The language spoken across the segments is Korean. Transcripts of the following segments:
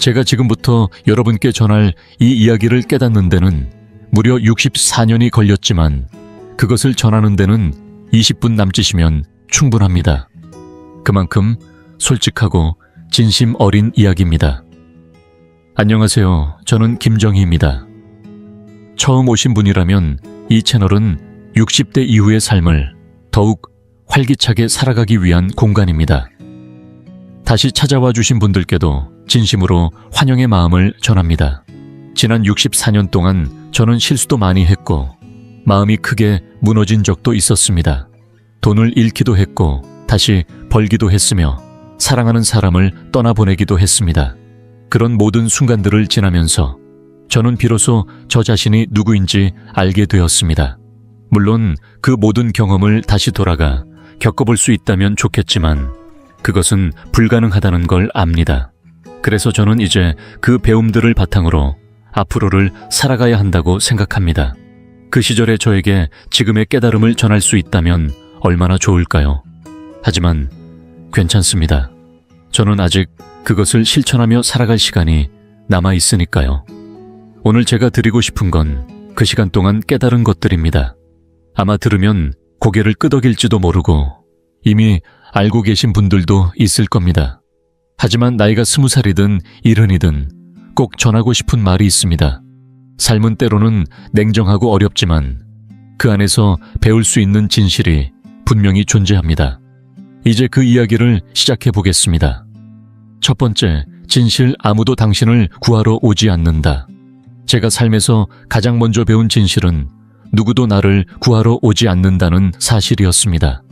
제가 지금부터 여러분께 전할 이 이야기를 깨닫는 데는 무려 64년이 걸렸지만 그것을 전하는 데는 20분 남짓이면 충분합니다. 그만큼 솔직하고 진심 어린 이야기입니다. 안녕하세요. 저는 김정희입니다. 처음 오신 분이라면 이 채널은 60대 이후의 삶을 더욱 활기차게 살아가기 위한 공간입니다. 다시 찾아와 주신 분들께도 진심으로 환영의 마음을 전합니다. 지난 64년 동안 저는 실수도 많이 했고 마음이 크게 무너진 적도 있었습니다. 돈을 잃기도 했고 다시 벌기도 했으며 사랑하는 사람을 떠나보내기도 했습니다. 그런 모든 순간들을 지나면서 저는 비로소 저 자신이 누구인지 알게 되었습니다. 물론 그 모든 경험을 다시 돌아가 겪어볼 수 있다면 좋겠지만 그것은 불가능하다는 걸 압니다. 그래서 저는 이제 그 배움들을 바탕으로 앞으로를 살아가야 한다고 생각합니다. 그 시절의 저에게 지금의 깨달음을 전할 수 있다면 얼마나 좋을까요? 하지만 괜찮습니다. 저는 아직 그것을 실천하며 살아갈 시간이 남아 있으니까요. 오늘 제가 드리고 싶은 건 그 시간 동안 깨달은 것들입니다. 아마 들으면 고개를 끄덕일지도 모르고 이미 알고 계신 분들도 있을 겁니다. 하지만 나이가 스무 살이든 일흔이든 꼭 전하고 싶은 말이 있습니다. 삶은 때로는 냉정하고 어렵지만 그 안에서 배울 수 있는 진실이 분명히 존재합니다. 이제 그 이야기를 시작해 보겠습니다. 첫 번째, 진실 아무도 당신을 구하러 오지 않는다. 제가 삶에서 가장 먼저 배운 진실은 누구도 나를 구하러 오지 않는다는 사실이었습니다.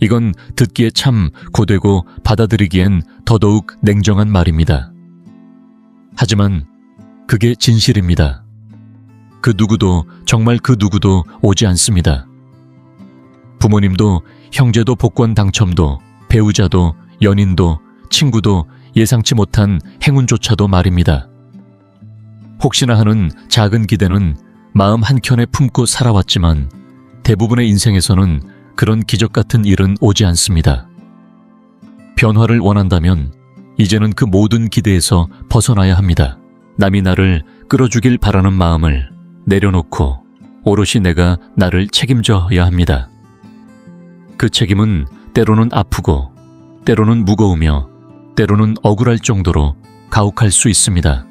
이건 듣기에 참 고되고 받아들이기엔 더더욱 냉정한 말입니다. 하지만 그게 진실입니다. 그 누구도 정말 그 누구도 오지 않습니다. 부모님도 형제도 복권 당첨도 배우자도 연인도 친구도 예상치 못한 행운조차도 말입니다. 혹시나 하는 작은 기대는 마음 한켠에 품고 살아왔지만 대부분의 인생에서는 그런 기적 같은 일은 오지 않습니다. 변화를 원한다면 이제는 그 모든 기대에서 벗어나야 합니다. 남이 나를 끌어주길 바라는 마음을 내려놓고 오롯이 내가 나를 책임져야 합니다. 그 책임은 때로는 아프고 때로는 무거우며 때로는 억울할 정도로 가혹할 수 있습니다.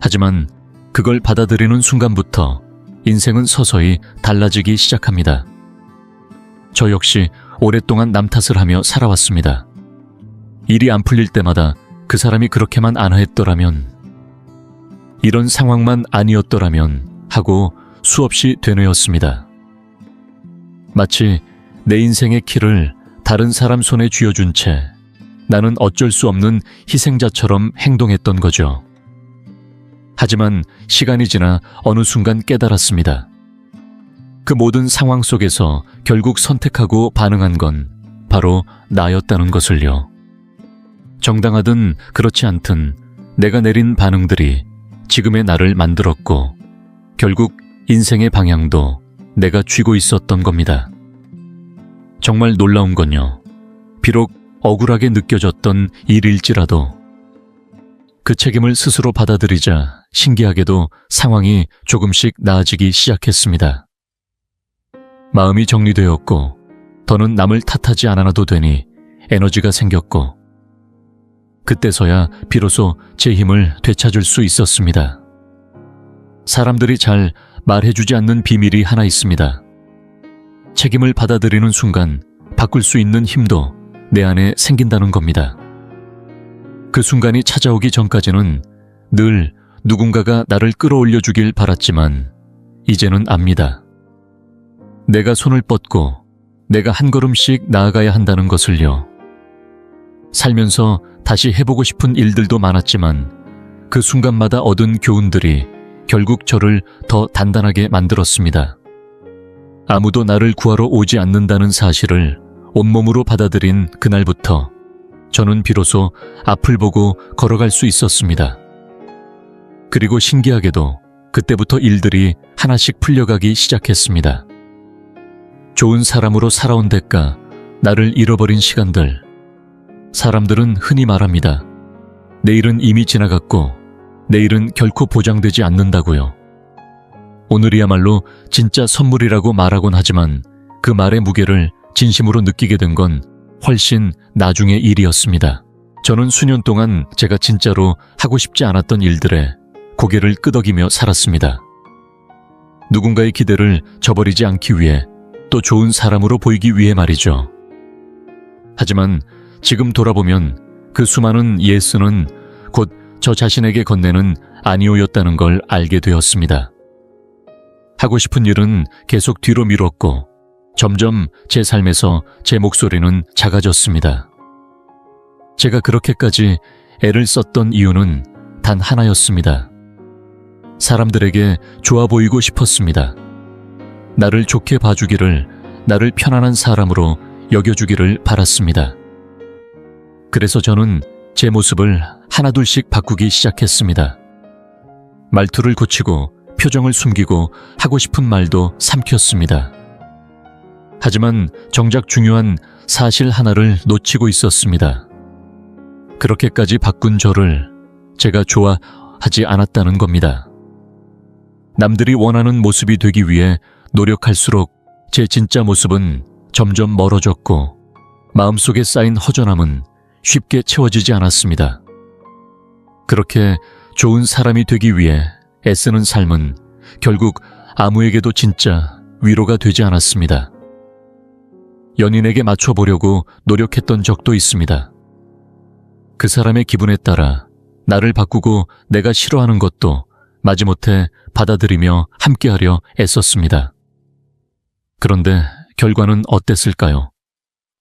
하지만 그걸 받아들이는 순간부터 인생은 서서히 달라지기 시작합니다. 저 역시 오랫동안 남 탓을 하며 살아왔습니다. 일이 안 풀릴 때마다 그 사람이 그렇게만 안 했더라면, 이런 상황만 아니었더라면 하고 수없이 되뇌었습니다. 마치 내 인생의 키를 다른 사람 손에 쥐어준 채 나는 어쩔 수 없는 희생자처럼 행동했던 거죠. 하지만 시간이 지나 어느 순간 깨달았습니다. 그 모든 상황 속에서 결국 선택하고 반응한 건 바로 나였다는 것을요. 정당하든 그렇지 않든 내가 내린 반응들이 지금의 나를 만들었고 결국 인생의 방향도 내가 쥐고 있었던 겁니다. 정말 놀라운 건요. 비록 억울하게 느껴졌던 일일지라도 그 책임을 스스로 받아들이자 신기하게도 상황이 조금씩 나아지기 시작했습니다. 마음이 정리되었고 더는 남을 탓하지 않아도 되니 에너지가 생겼고 그때서야 비로소 제 힘을 되찾을 수 있었습니다. 사람들이 잘 말해주지 않는 비밀이 하나 있습니다. 책임을 받아들이는 순간 바꿀 수 있는 힘도 내 안에 생긴다는 겁니다. 그 순간이 찾아오기 전까지는 늘 누군가가 나를 끌어올려 주길 바랐지만 이제는 압니다. 내가 손을 뻗고 내가 한 걸음씩 나아가야 한다는 것을요. 살면서 다시 해보고 싶은 일들도 많았지만 그 순간마다 얻은 교훈들이 결국 저를 더 단단하게 만들었습니다. 아무도 나를 구하러 오지 않는다는 사실을 온몸으로 받아들인 그날부터 저는 비로소 앞을 보고 걸어갈 수 있었습니다. 그리고 신기하게도 그때부터 일들이 하나씩 풀려가기 시작했습니다. 좋은 사람으로 살아온 대가 나를 잃어버린 시간들. 사람들은 흔히 말합니다. 내일은 이미 지나갔고 내일은 결코 보장되지 않는다고요. 오늘이야말로 진짜 선물이라고 말하곤 하지만 그 말의 무게를 진심으로 느끼게 된 건 훨씬 나중의 일이었습니다. 저는 수년 동안 제가 진짜로 하고 싶지 않았던 일들에 고개를 끄덕이며 살았습니다. 누군가의 기대를 저버리지 않기 위해 또 좋은 사람으로 보이기 위해 말이죠. 하지만 지금 돌아보면 그 수많은 예스는 곧 저 자신에게 건네는 아니오였다는 걸 알게 되었습니다. 하고 싶은 일은 계속 뒤로 미뤘고 점점 제 삶에서 제 목소리는 작아졌습니다. 제가 그렇게까지 애를 썼던 이유는 단 하나였습니다. 사람들에게 좋아 보이고 싶었습니다. 나를 좋게 봐주기를, 나를 편안한 사람으로 여겨주기를 바랐습니다. 그래서 저는 제 모습을 하나둘씩 바꾸기 시작했습니다. 말투를 고치고 표정을 숨기고 하고 싶은 말도 삼켰습니다. 하지만 정작 중요한 사실 하나를 놓치고 있었습니다. 그렇게까지 바꾼 저를 제가 좋아하지 않았다는 겁니다. 남들이 원하는 모습이 되기 위해 노력할수록 제 진짜 모습은 점점 멀어졌고 마음속에 쌓인 허전함은 쉽게 채워지지 않았습니다. 그렇게 좋은 사람이 되기 위해 애쓰는 삶은 결국 아무에게도 진짜 위로가 되지 않았습니다. 연인에게 맞춰보려고 노력했던 적도 있습니다. 그 사람의 기분에 따라 나를 바꾸고 내가 싫어하는 것도 마지못해 받아들이며 함께하려 애썼습니다. 그런데 결과는 어땠을까요?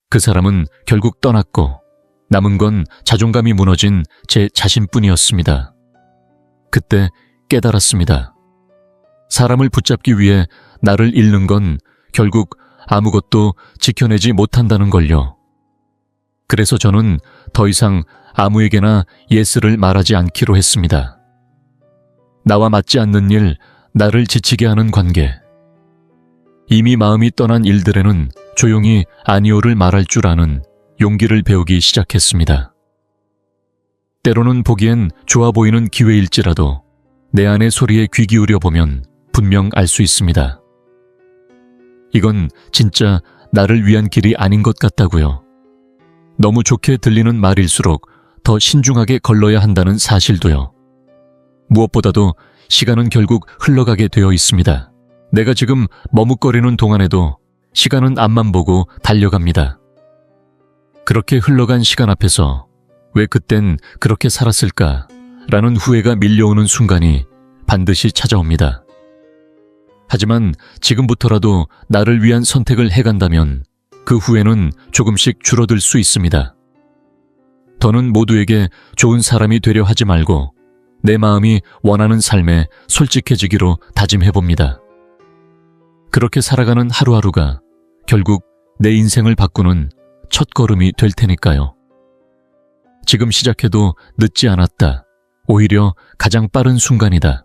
그 사람은 결국 떠났고 남은 건 자존감이 무너진 제 자신뿐이었습니다. 그때 깨달았습니다. 사람을 붙잡기 위해 나를 잃는 건 결국 아무것도 지켜내지 못한다는 걸요. 그래서 저는 더 이상 아무에게나 예스를 말하지 않기로 했습니다. 나와 맞지 않는 일, 나를 지치게 하는 관계. 이미 마음이 떠난 일들에는 조용히 아니오를 말할 줄 아는 용기를 배우기 시작했습니다. 때로는 보기엔 좋아 보이는 기회일지라도 내 안의 소리에 귀 기울여 보면 분명 알 수 있습니다. 이건 진짜 나를 위한 길이 아닌 것 같다고요. 너무 좋게 들리는 말일수록 더 신중하게 걸러야 한다는 사실도요. 무엇보다도 시간은 결국 흘러가게 되어 있습니다. 내가 지금 머뭇거리는 동안에도 시간은 앞만 보고 달려갑니다. 그렇게 흘러간 시간 앞에서 왜 그땐 그렇게 살았을까? 라는 후회가 밀려오는 순간이 반드시 찾아옵니다. 하지만 지금부터라도 나를 위한 선택을 해간다면 그 후회는 조금씩 줄어들 수 있습니다. 더는 모두에게 좋은 사람이 되려 하지 말고 내 마음이 원하는 삶에 솔직해지기로 다짐해봅니다. 그렇게 살아가는 하루하루가 결국 내 인생을 바꾸는 첫 걸음이 될 테니까요. 지금 시작해도 늦지 않았다. 오히려 가장 빠른 순간이다.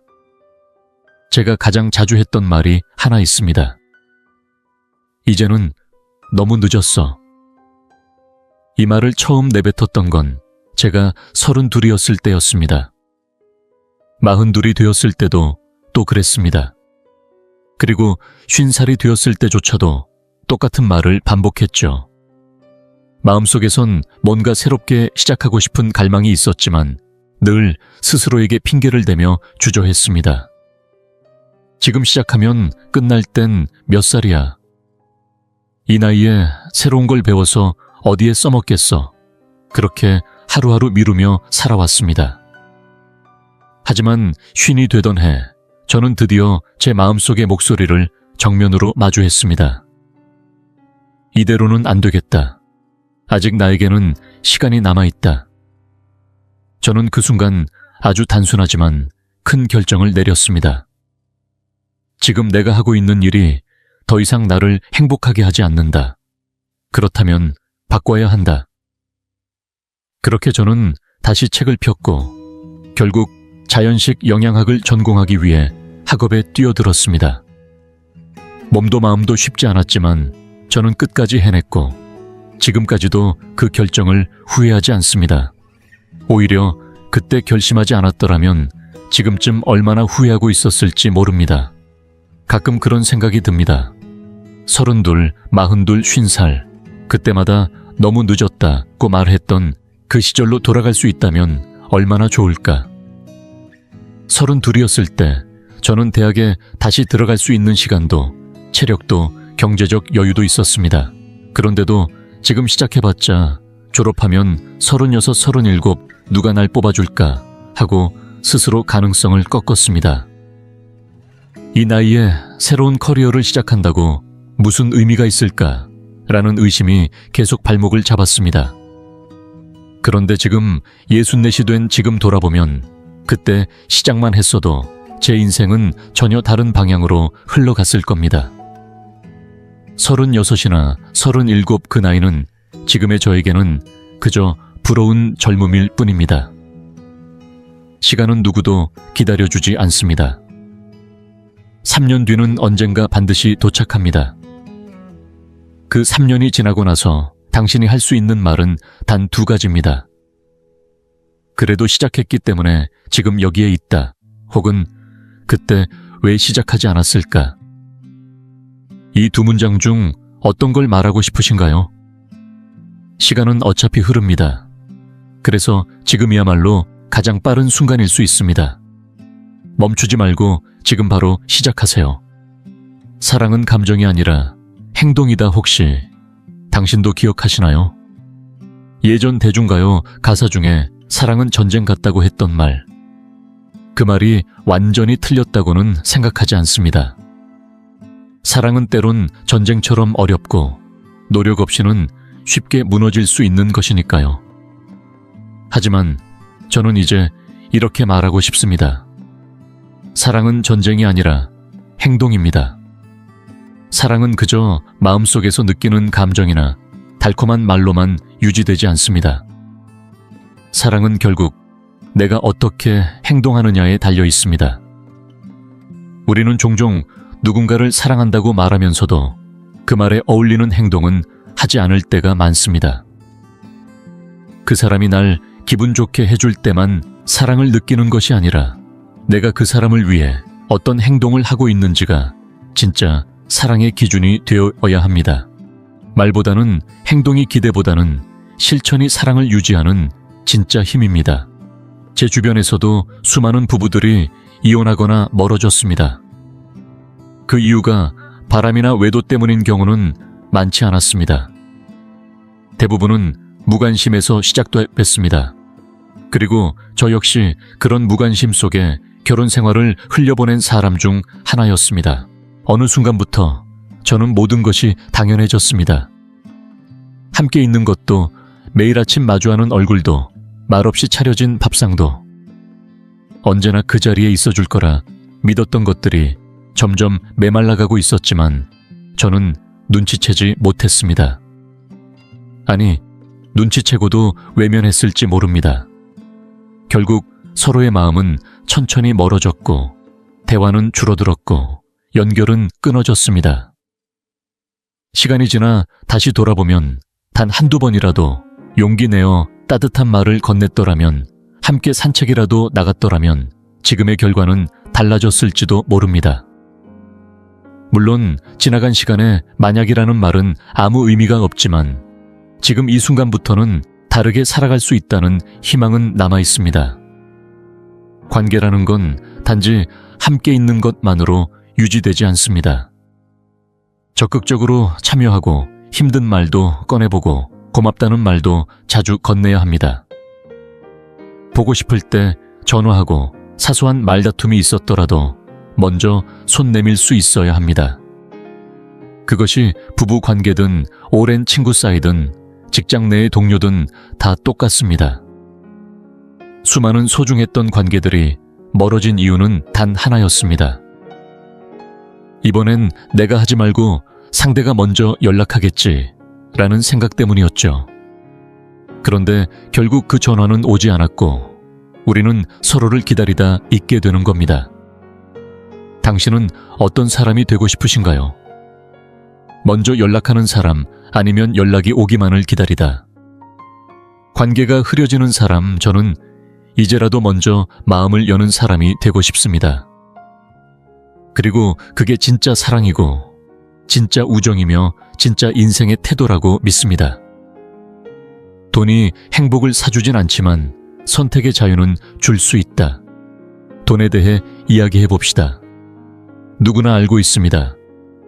제가 가장 자주 했던 말이 하나 있습니다. 이제는 너무 늦었어. 이 말을 처음 내뱉었던 건 제가 서른 둘이었을 때였습니다. 마흔 둘이 되었을 때도 또 그랬습니다. 그리고 쉰 살이 되었을 때조차도 똑같은 말을 반복했죠. 마음속에선 뭔가 새롭게 시작하고 싶은 갈망이 있었지만 늘 스스로에게 핑계를 대며 주저했습니다. 지금 시작하면 끝날 땐 몇 살이야? 이 나이에 새로운 걸 배워서 어디에 써먹겠어. 그렇게 하루하루 미루며 살아왔습니다. 하지만 쉰이 되던 해, 저는 드디어 제 마음속의 목소리를 정면으로 마주했습니다. 이대로는 안 되겠다. 아직 나에게는 시간이 남아있다. 저는 그 순간 아주 단순하지만 큰 결정을 내렸습니다. 지금 내가 하고 있는 일이 더 이상 나를 행복하게 하지 않는다. 그렇다면 바꿔야 한다. 그렇게 저는 다시 책을 폈고 결국 자연식 영양학을 전공하기 위해 학업에 뛰어들었습니다. 몸도 마음도 쉽지 않았지만 저는 끝까지 해냈고 지금까지도 그 결정을 후회하지 않습니다. 오히려 그때 결심하지 않았더라면 지금쯤 얼마나 후회하고 있었을지 모릅니다. 가끔 그런 생각이 듭니다. 서른둘, 마흔둘, 쉰살. 그때마다 너무 늦었다고 말했던 그 시절로 돌아갈 수 있다면 얼마나 좋을까. 서른둘이었을 때 저는 대학에 다시 들어갈 수 있는 시간도 체력도 경제적 여유도 있었습니다. 그런데도 지금 시작해봤자 졸업하면 서른여섯, 서른일곱 누가 날 뽑아줄까 하고 스스로 가능성을 꺾었습니다. 이 나이에 새로운 커리어를 시작한다고 무슨 의미가 있을까? 라는 의심이 계속 발목을 잡았습니다. 그런데 지금 예순넷이 된 지금 돌아보면 그때 시작만 했어도 제 인생은 전혀 다른 방향으로 흘러갔을 겁니다. 서른여섯이나 서른일곱 그 나이는 지금의 저에게는 그저 부러운 젊음일 뿐입니다. 시간은 누구도 기다려주지 않습니다. 3년 뒤는 언젠가 반드시 도착합니다. 그 3년이 지나고 나서 당신이 할 수 있는 말은 단 두 가지입니다. 그래도 시작했기 때문에 지금 여기에 있다. 혹은 그때 왜 시작하지 않았을까? 이 두 문장 중 어떤 걸 말하고 싶으신가요? 시간은 어차피 흐릅니다. 그래서 지금이야말로 가장 빠른 순간일 수 있습니다. 멈추지 말고 지금 바로 시작하세요. 사랑은 감정이 아니라 행동이다 혹시 당신도 기억하시나요? 예전 대중가요 가사 중에 사랑은 전쟁 같다고 했던 말. 그 말이 완전히 틀렸다고는 생각하지 않습니다. 사랑은 때론 전쟁처럼 어렵고 노력 없이는 쉽게 무너질 수 있는 것이니까요. 하지만 저는 이제 이렇게 말하고 싶습니다. 사랑은 전쟁이 아니라 행동입니다. 사랑은 그저 마음속에서 느끼는 감정이나 달콤한 말로만 유지되지 않습니다. 사랑은 결국 내가 어떻게 행동하느냐에 달려 있습니다. 우리는 종종 누군가를 사랑한다고 말하면서도 그 말에 어울리는 행동은 하지 않을 때가 많습니다. 그 사람이 날 기분 좋게 해줄 때만 사랑을 느끼는 것이 아니라 내가 그 사람을 위해 어떤 행동을 하고 있는지가 진짜 사랑의 기준이 되어야 합니다. 말보다는 행동이 기대보다는 실천이 사랑을 유지하는 진짜 힘입니다. 제 주변에서도 수많은 부부들이 이혼하거나 멀어졌습니다. 그 이유가 바람이나 외도 때문인 경우는 많지 않았습니다. 대부분은 무관심에서 시작됐습니다. 그리고 저 역시 그런 무관심 속에 결혼 생활을 흘려보낸 사람 중 하나였습니다. 어느 순간부터 저는 모든 것이 당연해졌습니다. 함께 있는 것도 매일 아침 마주하는 얼굴도 말없이 차려진 밥상도 언제나 그 자리에 있어 줄 거라 믿었던 것들이 점점 메말라가고 있었지만 저는 눈치채지 못했습니다. 아니, 눈치채고도 외면했을지 모릅니다. 결국 서로의 마음은 천천히 멀어졌고, 대화는 줄어들었고, 연결은 끊어졌습니다. 시간이 지나 다시 돌아보면 단 한두 번이라도 용기 내어 따뜻한 말을 건넸더라면, 함께 산책이라도 나갔더라면, 지금의 결과는 달라졌을지도 모릅니다. 물론 지나간 시간에 만약이라는 말은 아무 의미가 없지만 지금 이 순간부터는 다르게 살아갈 수 있다는 희망은 남아 있습니다. 관계라는 건 단지 함께 있는 것만으로 유지되지 않습니다. 적극적으로 참여하고 힘든 말도 꺼내보고 고맙다는 말도 자주 건네야 합니다. 보고 싶을 때 전화하고 사소한 말다툼이 있었더라도 먼저 손 내밀 수 있어야 합니다. 그것이 부부 관계든 오랜 친구 사이든 직장 내의 동료든 다 똑같습니다. 수많은 소중했던 관계들이 멀어진 이유는 단 하나였습니다. 이번엔 내가 하지 말고 상대가 먼저 연락하겠지 라는 생각 때문이었죠. 그런데 결국 그 전화는 오지 않았고 우리는 서로를 기다리다 있게 되는 겁니다. 당신은 어떤 사람이 되고 싶으신가요? 먼저 연락하는 사람 아니면 연락이 오기만을 기다리다. 관계가 흐려지는 사람 저는 이제라도 먼저 마음을 여는 사람이 되고 싶습니다. 그리고 그게 진짜 사랑이고, 진짜 우정이며, 진짜 인생의 태도라고 믿습니다. 돈이 행복을 사주진 않지만 선택의 자유는 줄 수 있다. 돈에 대해 이야기해 봅시다. 누구나 알고 있습니다.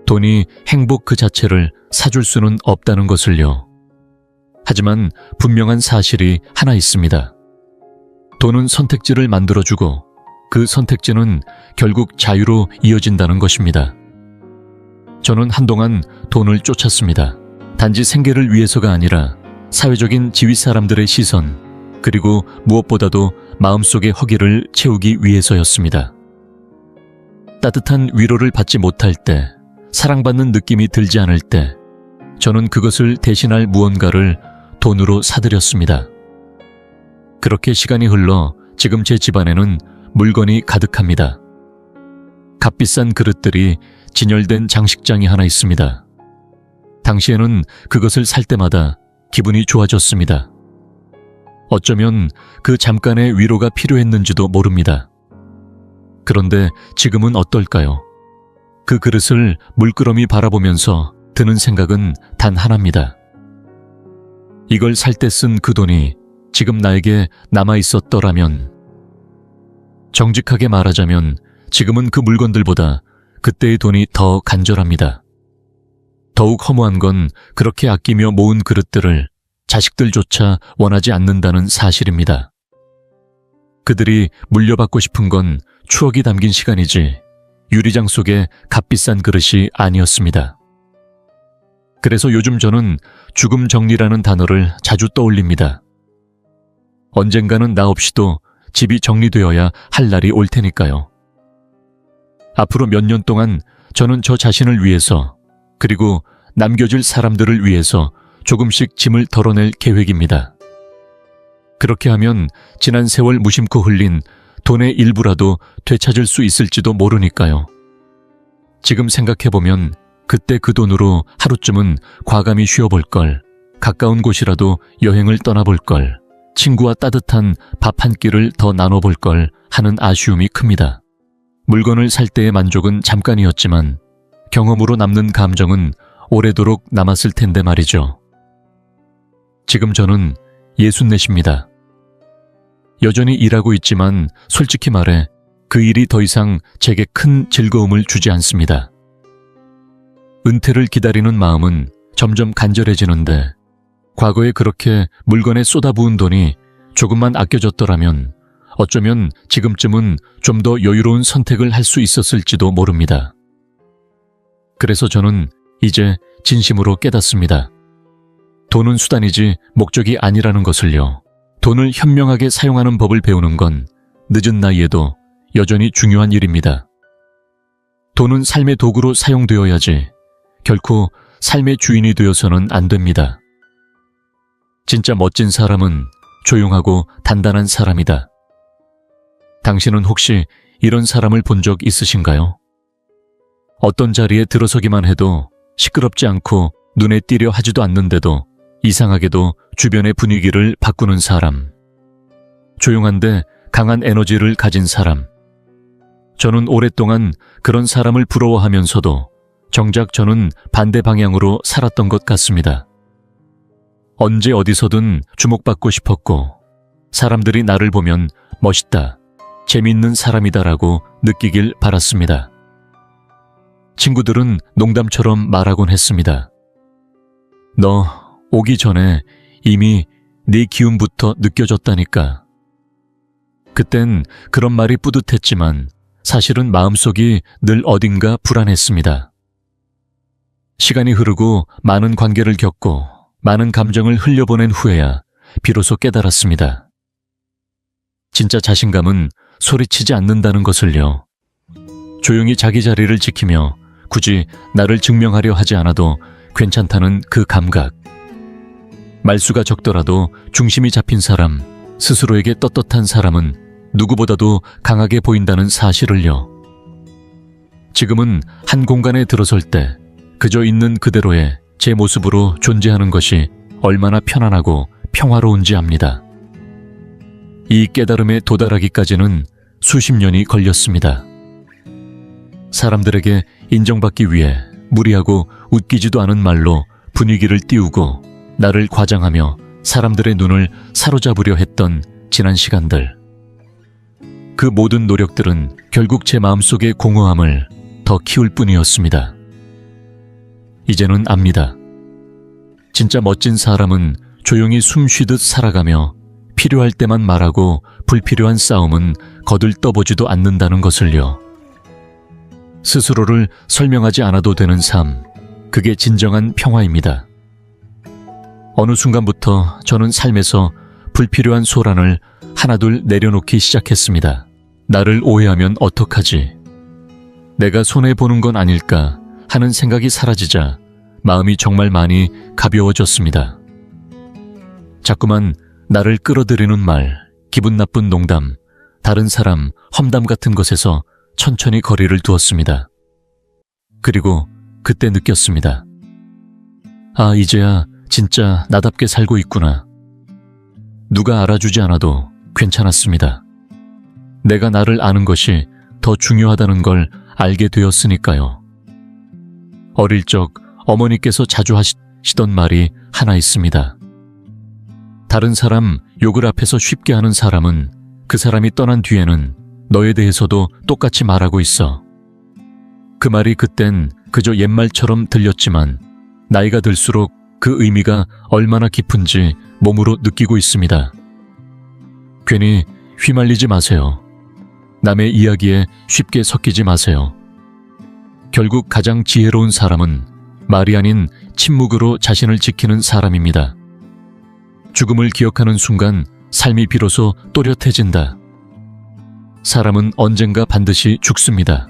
돈이 행복 그 자체를 사줄 수는 없다는 것을요. 하지만 분명한 사실이 하나 있습니다. 돈은 선택지를 만들어주고 그 선택지는 결국 자유로 이어진다는 것입니다. 저는 한동안 돈을 쫓았습니다. 단지 생계를 위해서가 아니라 사회적인 지위 사람들의 시선, 그리고 무엇보다도 마음속의 허기를 채우기 위해서였습니다. 따뜻한 위로를 받지 못할 때, 사랑받는 느낌이 들지 않을 때, 저는 그것을 대신할 무언가를 돈으로 사들였습니다. 그렇게 시간이 흘러 지금 제 집안에는 물건이 가득합니다. 값비싼 그릇들이 진열된 장식장이 하나 있습니다. 당시에는 그것을 살 때마다 기분이 좋아졌습니다. 어쩌면 그 잠깐의 위로가 필요했는지도 모릅니다. 그런데 지금은 어떨까요? 그 그릇을 물끄러미 바라보면서 드는 생각은 단 하나입니다. 이걸 살 때 쓴 그 돈이 지금 나에게 남아 있었더라면, 정직하게 말하자면 지금은 그 물건들보다 그때의 돈이 더 간절합니다. 더욱 허무한 건 그렇게 아끼며 모은 그릇들을 자식들조차 원하지 않는다는 사실입니다. 그들이 물려받고 싶은 건 추억이 담긴 시간이지 유리장 속의 값비싼 그릇이 아니었습니다. 그래서 요즘 저는 죽음 정리라는 단어를 자주 떠올립니다. 언젠가는 나 없이도 집이 정리되어야 할 날이 올 테니까요. 앞으로 몇 년 동안 저는 저 자신을 위해서 그리고 남겨질 사람들을 위해서 조금씩 짐을 덜어낼 계획입니다. 그렇게 하면 지난 세월 무심코 흘린 돈의 일부라도 되찾을 수 있을지도 모르니까요. 지금 생각해보면 그때 그 돈으로 하루쯤은 과감히 쉬어볼 걸, 가까운 곳이라도 여행을 떠나볼 걸, 친구와 따뜻한 밥 한 끼를 더 나눠볼 걸 하는 아쉬움이 큽니다. 물건을 살 때의 만족은 잠깐이었지만 경험으로 남는 감정은 오래도록 남았을 텐데 말이죠. 지금 저는 예순넷입니다. 여전히 일하고 있지만 솔직히 말해 그 일이 더 이상 제게 큰 즐거움을 주지 않습니다. 은퇴를 기다리는 마음은 점점 간절해지는데 과거에 그렇게 물건에 쏟아부은 돈이 조금만 아껴졌더라면 어쩌면 지금쯤은 좀 더 여유로운 선택을 할 수 있었을지도 모릅니다. 그래서 저는 이제 진심으로 깨닫습니다. 돈은 수단이지 목적이 아니라는 것을요. 돈을 현명하게 사용하는 법을 배우는 건 늦은 나이에도 여전히 중요한 일입니다. 돈은 삶의 도구로 사용되어야지 결코 삶의 주인이 되어서는 안 됩니다. 진짜 멋진 사람은 조용하고 단단한 사람이다. 당신은 혹시 이런 사람을 본 적 있으신가요? 어떤 자리에 들어서기만 해도 시끄럽지 않고 눈에 띄려 하지도 않는데도 이상하게도 주변의 분위기를 바꾸는 사람. 조용한데 강한 에너지를 가진 사람. 저는 오랫동안 그런 사람을 부러워하면서도 정작 저는 반대 방향으로 살았던 것 같습니다. 언제 어디서든 주목받고 싶었고, 사람들이 나를 보면 멋있다, 재밌는 사람이다라고 느끼길 바랐습니다. 친구들은 농담처럼 말하곤 했습니다. 너 오기 전에 이미 네 기운부터 느껴졌다니까. 그땐 그런 말이 뿌듯했지만 사실은 마음속이 늘 어딘가 불안했습니다. 시간이 흐르고 많은 관계를 겪고 많은 감정을 흘려보낸 후에야 비로소 깨달았습니다. 진짜 자신감은 소리치지 않는다는 것을요. 조용히 자기 자리를 지키며 굳이 나를 증명하려 하지 않아도 괜찮다는 그 감각. 말수가 적더라도 중심이 잡힌 사람, 스스로에게 떳떳한 사람은 누구보다도 강하게 보인다는 사실을요. 지금은 한 공간에 들어설 때 그저 있는 그대로의 제 모습으로 존재하는 것이 얼마나 편안하고 평화로운지 압니다. 이 깨달음에 도달하기까지는 수십 년이 걸렸습니다. 사람들에게 인정받기 위해 무리하고 웃기지도 않은 말로 분위기를 띄우고 나를 과장하며 사람들의 눈을 사로잡으려 했던 지난 시간들. 그 모든 노력들은 결국 제 마음속의 공허함을 더 키울 뿐이었습니다. 이제는 압니다. 진짜 멋진 사람은 조용히 숨 쉬듯 살아가며 필요할 때만 말하고 불필요한 싸움은 거들떠보지도 않는다는 것을요. 스스로를 설명하지 않아도 되는 삶, 그게 진정한 평화입니다. 어느 순간부터 저는 삶에서 불필요한 소란을 하나둘 내려놓기 시작했습니다. 나를 오해하면 어떡하지? 내가 손해보는 건 아닐까 하는 생각이 사라지자 마음이 정말 많이 가벼워졌습니다. 자꾸만 나를 끌어들이는 말, 기분 나쁜 농담, 다른 사람, 험담 같은 것에서 천천히 거리를 두었습니다. 그리고 그때 느꼈습니다. 아, 이제야 진짜 나답게 살고 있구나. 누가 알아주지 않아도 괜찮았습니다. 내가 나를 아는 것이 더 중요하다는 걸 알게 되었으니까요. 어릴 적 어머니께서 자주 하시던 말이 하나 있습니다. 다른 사람 욕을 앞에서 쉽게 하는 사람은 그 사람이 떠난 뒤에는 너에 대해서도 똑같이 말하고 있어. 그 말이 그땐 그저 옛말처럼 들렸지만 나이가 들수록 그 의미가 얼마나 깊은지 몸으로 느끼고 있습니다. 괜히 휘말리지 마세요. 남의 이야기에 쉽게 섞이지 마세요. 결국 가장 지혜로운 사람은 말이 아닌 침묵으로 자신을 지키는 사람입니다. 죽음을 기억하는 순간 삶이 비로소 또렷해진다. 사람은 언젠가 반드시 죽습니다.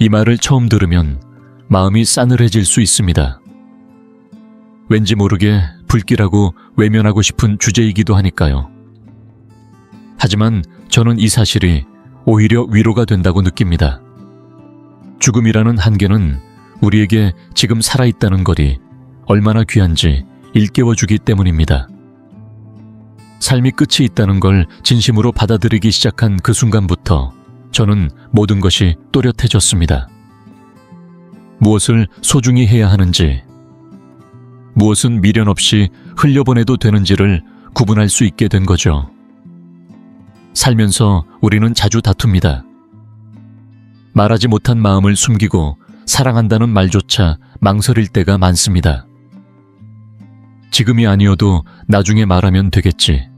이 말을 처음 들으면 마음이 싸늘해질 수 있습니다. 왠지 모르게 불길하고 외면하고 싶은 주제이기도 하니까요. 하지만 저는 이 사실이 오히려 위로가 된다고 느낍니다. 죽음이라는 한계는 우리에게 지금 살아있다는 것이 얼마나 귀한지 일깨워주기 때문입니다. 삶이 끝이 있다는 걸 진심으로 받아들이기 시작한 그 순간부터 저는 모든 것이 또렷해졌습니다. 무엇을 소중히 해야 하는지, 무엇은 미련 없이 흘려보내도 되는지를 구분할 수 있게 된 거죠. 살면서 우리는 자주 다툽니다. 말하지 못한 마음을 숨기고 사랑한다는 말조차 망설일 때가 많습니다. 지금이 아니어도 나중에 말하면 되겠지.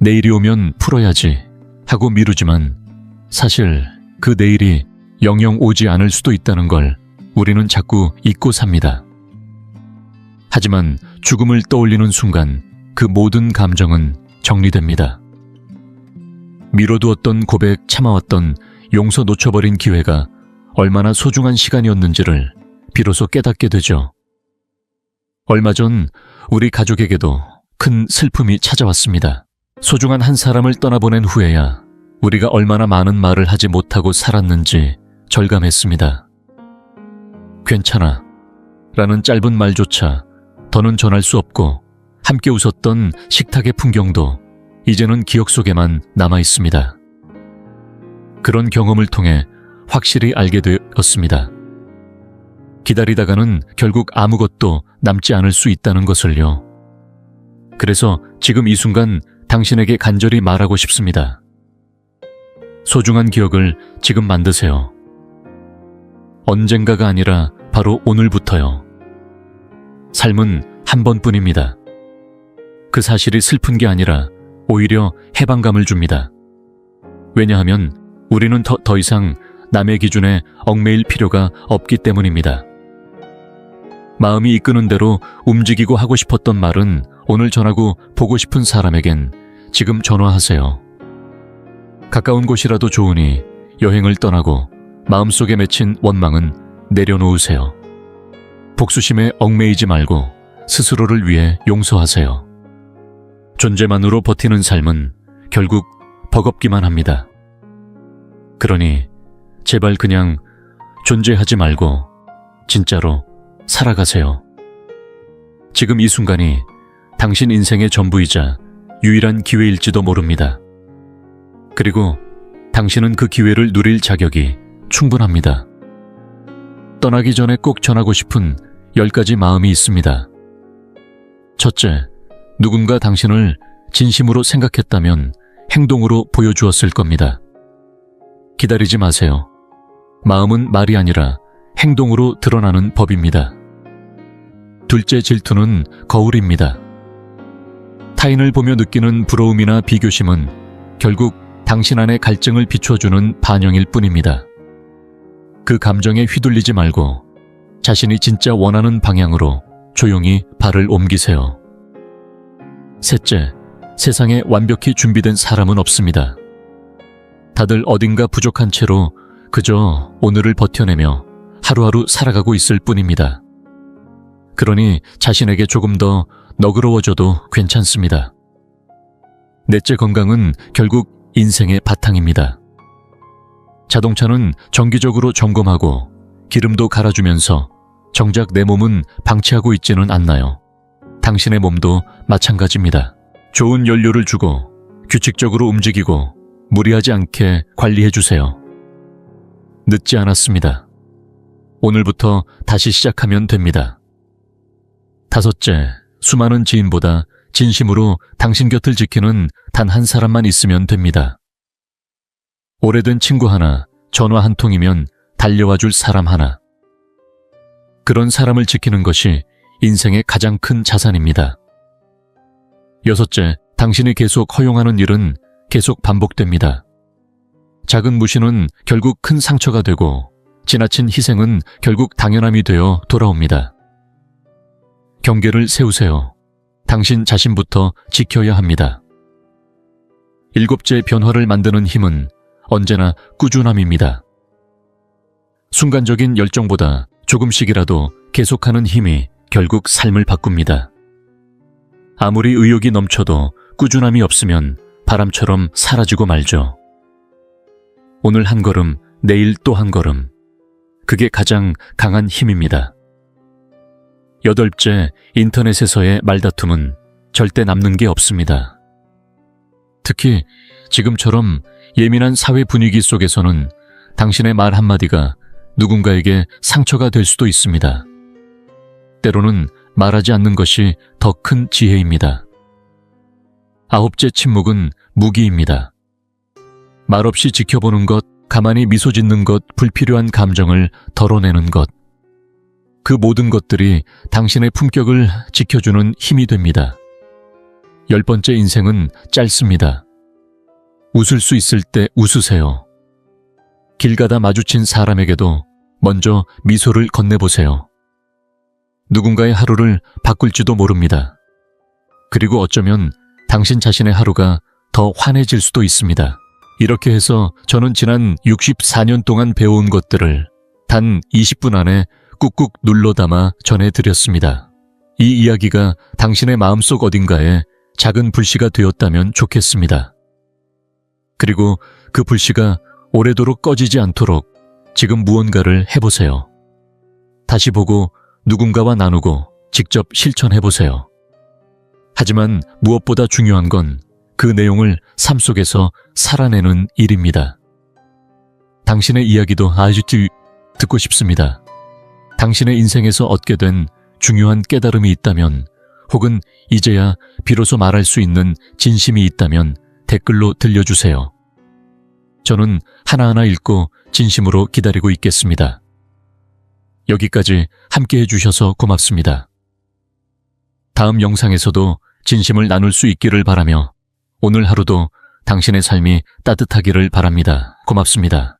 내일이 오면 풀어야지 하고 미루지만 사실 그 내일이 영영 오지 않을 수도 있다는 걸 우리는 자꾸 잊고 삽니다. 하지만 죽음을 떠올리는 순간 그 모든 감정은 정리됩니다. 미뤄두었던 고백 참아왔던 용서 놓쳐버린 기회가 얼마나 소중한 시간이었는지를 비로소 깨닫게 되죠. 얼마 전 우리 가족에게도 큰 슬픔이 찾아왔습니다. 소중한 한 사람을 떠나보낸 후에야 우리가 얼마나 많은 말을 하지 못하고 살았는지 절감했습니다. 괜찮아. 라는 짧은 말조차 더는 전할 수 없고 함께 웃었던 식탁의 풍경도 이제는 기억 속에만 남아 있습니다. 그런 경험을 통해 확실히 알게 되었습니다. 기다리다가는 결국 아무것도 남지 않을 수 있다는 것을요. 그래서 지금 이 순간 당신에게 간절히 말하고 싶습니다. 소중한 기억을 지금 만드세요. 언젠가가 아니라 바로 오늘부터요. 삶은 한 번뿐입니다. 그 사실이 슬픈 게 아니라 오히려 해방감을 줍니다. 왜냐하면 우리는 더, 더 이상 남의 기준에 얽매일 필요가 없기 때문입니다. 마음이 이끄는 대로 움직이고 하고 싶었던 말은 오늘 전하고 보고 싶은 사람에겐 지금 전화하세요. 가까운 곳이라도 좋으니 여행을 떠나고 마음속에 맺힌 원망은 내려놓으세요. 복수심에 얽매이지 말고 스스로를 위해 용서하세요. 존재만으로 버티는 삶은 결국 버겁기만 합니다. 그러니 제발 그냥 존재하지 말고 진짜로 살아가세요. 지금 이 순간이 당신 인생의 전부이자 유일한 기회일지도 모릅니다. 그리고 당신은 그 기회를 누릴 자격이 충분합니다. 떠나기 전에 꼭 전하고 싶은 열 가지 마음이 있습니다. 첫째, 누군가 당신을 진심으로 생각했다면 행동으로 보여주었을 겁니다. 기다리지 마세요. 마음은 말이 아니라 행동으로 드러나는 법입니다. 둘째 질투는 거울입니다. 타인을 보며 느끼는 부러움이나 비교심은 결국 당신 안의 갈증을 비춰주는 반영일 뿐입니다. 그 감정에 휘둘리지 말고 자신이 진짜 원하는 방향으로 조용히 발을 옮기세요. 셋째, 세상에 완벽히 준비된 사람은 없습니다. 다들 어딘가 부족한 채로 그저 오늘을 버텨내며 하루하루 살아가고 있을 뿐입니다. 그러니 자신에게 조금 더 너그러워져도 괜찮습니다. 넷째 건강은 결국 인생의 바탕입니다. 자동차는 정기적으로 점검하고 기름도 갈아주면서 정작 내 몸은 방치하고 있지는 않나요? 당신의 몸도 마찬가지입니다. 좋은 연료를 주고 규칙적으로 움직이고 무리하지 않게 관리해 주세요. 늦지 않았습니다. 오늘부터 다시 시작하면 됩니다. 다섯째, 수많은 지인보다 진심으로 당신 곁을 지키는 단 한 사람만 있으면 됩니다. 오래된 친구 하나, 전화 한 통이면 달려와 줄 사람 하나. 그런 사람을 지키는 것이 인생의 가장 큰 자산입니다. 여섯째, 당신이 계속 허용하는 일은 계속 반복됩니다. 작은 무시는 결국 큰 상처가 되고 지나친 희생은 결국 당연함이 되어 돌아옵니다. 경계를 세우세요. 당신 자신부터 지켜야 합니다. 일곱째 변화를 만드는 힘은 언제나 꾸준함입니다. 순간적인 열정보다 조금씩이라도 계속하는 힘이 결국 삶을 바꿉니다. 아무리 의욕이 넘쳐도 꾸준함이 없으면 바람처럼 사라지고 말죠. 오늘 한 걸음, 내일 또 한 걸음. 그게 가장 강한 힘입니다. 여덟째, 인터넷에서의 말다툼은 절대 남는 게 없습니다. 특히 지금처럼 예민한 사회 분위기 속에서는 당신의 말 한마디가 누군가에게 상처가 될 수도 있습니다. 때로는 말하지 않는 것이 더 큰 지혜입니다. 아홉째 침묵은 무기입니다. 말없이 지켜보는 것, 가만히 미소 짓는 것, 불필요한 감정을 덜어내는 것. 그 모든 것들이 당신의 품격을 지켜주는 힘이 됩니다. 열 번째 인생은 짧습니다. 웃을 수 있을 때 웃으세요. 길 가다 마주친 사람에게도 먼저 미소를 건네보세요. 누군가의 하루를 바꿀지도 모릅니다. 그리고 어쩌면 당신 자신의 하루가 더 환해질 수도 있습니다. 이렇게 해서 저는 지난 64년 동안 배워온 것들을 단 20분 안에 꾹꾹 눌러 담아 전해드렸습니다. 이 이야기가 당신의 마음속 어딘가에 작은 불씨가 되었다면 좋겠습니다. 그리고 그 불씨가 오래도록 꺼지지 않도록 지금 무언가를 해보세요. 다시 보고 누군가와 나누고 직접 실천해보세요. 하지만 무엇보다 중요한 건 그 내용을 삶 속에서 살아내는 일입니다. 당신의 이야기도 아주 뒤- 듣고 싶습니다. 당신의 인생에서 얻게 된 중요한 깨달음이 있다면 혹은 이제야 비로소 말할 수 있는 진심이 있다면 댓글로 들려주세요. 저는 하나하나 읽고 진심으로 기다리고 있겠습니다. 여기까지 함께 해주셔서 고맙습니다. 다음 영상에서도 진심을 나눌 수 있기를 바라며 오늘 하루도 당신의 삶이 따뜻하기를 바랍니다. 고맙습니다.